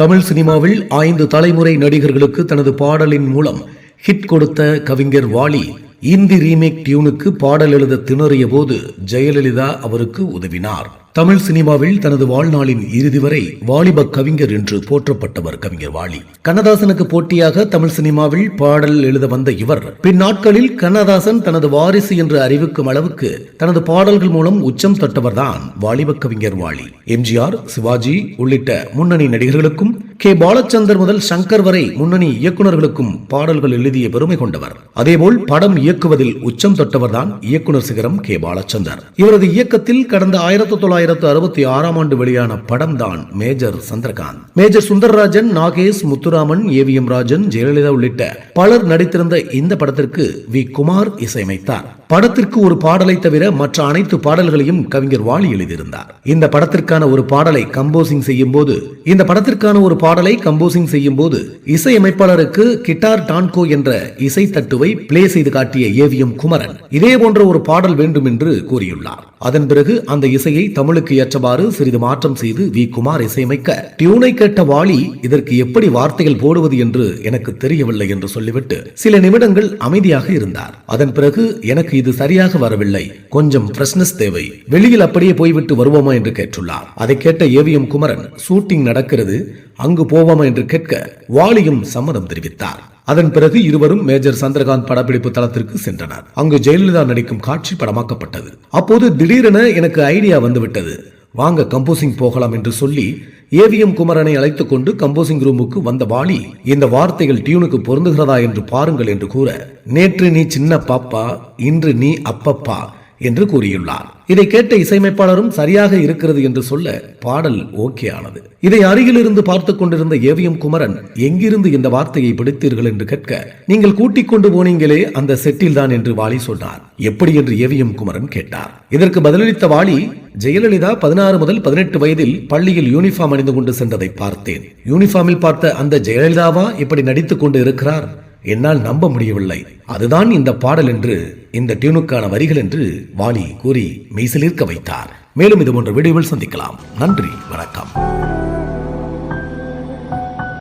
தமிழ் சினிமாவில் ஐந்து தலைமுறை நடிகர்களுக்கு தனது பாடலின் மூலம் ஹிட் கொடுத்த கவிஞர் வாலி இந்தி ரீமேக் டியூனுக்கு பாடல் எழுத திணறிய போது ஜெயலலிதா அவருக்கு உதவினார். தமிழ் சினிமாவில் தனது வாழ்நாளின் இறுதி வரை வாலிப கவிஞர் என்று போற்றப்பட்டவர் கவிஞர் வாலி. கண்ணதாசனுக்கு போட்டியாக தமிழ் சினிமாவில் பாடல் எழுத வந்த இவர் பின்னாட்களில் கண்ணதாசன் தனது வாரிசு என்று அறிவிக்கும் அளவுக்கு தனது பாடல்கள் மூலம் உச்சம் தொட்டவர்தான் வாலிப கவிஞர் வாலி. எம்ஜிஆர் சிவாஜி உள்ளிட்ட முன்னணி நடிகர்களுக்கும் கே. பாலச்சந்தர் முதல் சங்கர் வரை முன்னணி இயக்குநர்களுக்கும் பாடல்கள் எழுதிய பெருமை கொண்டவர். அதேபோல் படம் இயக்குவதில் உச்சம் தொட்டவர்தான் இயக்குனர் சிகரம் கே. பாலச்சந்தர். இவரது இயக்கத்தில் கடந்த ஆயிரத்தி தொள்ளாயிரத்தி அறுபத்தி ஆறாம் ஆண்டு வெளியான படம் தான் major Chandrakanth. Major Sundararajan Nagesh Muthuraman AVM Rajan Jayalalithaa உள்ளிட்ட பலர் நடித்திருந்த இந்த படத்திற்கு வி குமார் இசையமைத்தார். படத்திற்கு ஒரு பாடலை தவிர மற்ற அனைத்து பாடல்களையும் கவிஞர் வாலி எழுதியிருந்தார். இந்த படத்திற்கான ஒரு பாடலை கம்போசிங் செய்யும் போது இந்த படத்திற்கான ஒரு பாடலை கம்போசிங் செய்யும் போது இசையமைப்பாளருக்கு கிட்டார் டான்கோ என்ற இசை தட்டுவை பிளே செய்து காட்டிய ஏவிஎம் குமரன் இதே போன்ற ஒரு பாடல் வேண்டும் என்று கூறியுள்ளார். அதன் பிறகு அந்த இசையை தமிழுக்கு ஏற்றவாறு சிறிது மாற்றம் செய்து வி குமார் இசையமைக்க டியூனை கேட்ட வாலி இதற்கு எப்படி வார்த்தைகள் போடுவது என்று எனக்கு தெரியவில்லை என்று சொல்லிவிட்டு சில நிமிடங்கள் அமைதியாக இருந்தார். அதன் பிறகு எனக்கு இது சரியாக வரவில்லை. கொஞ்சம் ஃப்ரெஷ்னஸ் தேவை. வெளியில் அப்படியே போய்விட்டு வருவோமா என்று கேட்டுள்ளார். அதை கேட்ட ஏவிஎம் குமரன் ஷூட்டிங் நடக்கிறது. அங்கு போவோமா என்று கேட்க வாலியும் சம்மதம் தெரிவித்தார். அதன் பிறகு இருவரும் மேஜர் சந்திரகாந்த் படப்பிடிப்பு தளத்திற்கு சென்றனர். அங்கு ஜெயலலிதா நடிக்கும் காட்சி படமாக்கப்பட்டது. அப்போது திடீரென எனக்கு ஐடியா வந்துவிட்டது. வாங்க கம்போசிங் போகலாம் என்று சொல்லி ஏவிஎம் குமரனை அழைத்துக் கொண்டு கம்போசிங் ரூமுக்கு வந்த வாலி இந்த வார்த்தைகள் டியூனுக்கு பொருந்துகிறதா என்று பாருங்கள் என்று கூற நேற்று நீ சின்ன பாப்பா இன்று நீ அப்பப்பா என்று கூறியுள்ளார். இதை கேட்ட இசையமைப்பாளரும் சரியாக இருக்கிறது என்று சொல்ல பாடல் ஓகே ஆனது இதை அருகிலிருந்து பார்த்து கொண்டிருந்த ஏவிஎம் குமரன் எங்கிருந்து இந்த வார்த்தையை பிடித்தீர்கள் என்று கேட்க நீங்கள் கூட்டிக் கொண்டு போனீங்களே அந்த செட்டில் தான் என்று வாலி சொன்னார். எப்படி என்று ஏவிஎம் குமரன் கேட்டார். இதற்கு பதிலளித்த வாலி ஜெயலலிதா பதினாறு முதல் பதினெட்டு வயதில் பள்ளியில் யூனிஃபார்ம் அணிந்து கொண்டு சென்றதை பார்த்தேன். யூனிஃபார்மில் பார்த்த அந்த ஜெயலலிதாவா இப்படி நடித்துக் கொண்டு இருக்கிறார்? என்னால் நம்ப முடியவில்லை. அதுதான் இந்த பாடல் என்று இந்த டியூனுக்கான வரிகள் என்று வாலி கூறி மெய்சிலிருக்க வைத்தார். மேலும் இது போன்ற வீடியோவில் சந்திக்கலாம். நன்றி. வணக்கம்.